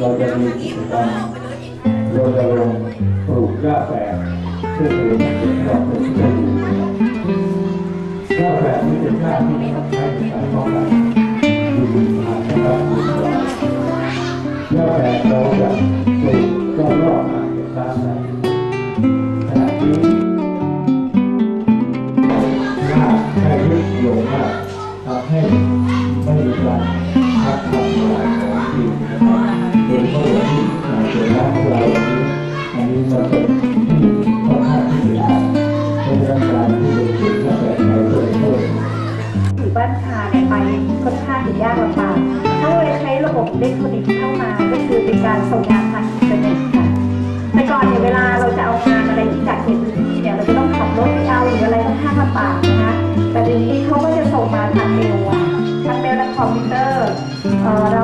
เราจะมีกิจกรรมเราจะลงปลูกหญ้าแฝกเพื่อเป็นดอกเป็นต้นหญ้าแฝกนี้เป็นหญ้าที่ใช้ในการป้องกันยุงมามนะครับหญ้าแฝกเราจะปลูกรอบรอบอ่างเก็บน้ำได้ขณะนี้หญ้าใช้ยึดโยงมากทำให้ อยู่บ้านคาเนี่ยไปค่อนข้างจะยากลำบากถ้าเลยใช้ระบบเล็กทรอนิกส์เข้ามาก็คือเป็นการส่งงานผ่านอินเทอร์เน็ตค่ะแต่ก่อนเนี่ยเวลาเราจะเอางานอะไรที่จากเขตพื้นที่เนี่ยเราจะต้องขับรถไปเอาหรืออะไรค่อนข้างลำบากนะคะแต่เดี๋ยวนี้เขาก็จะส่งมาทางเมลอทางเมลและคอมพิวเตอร์เรา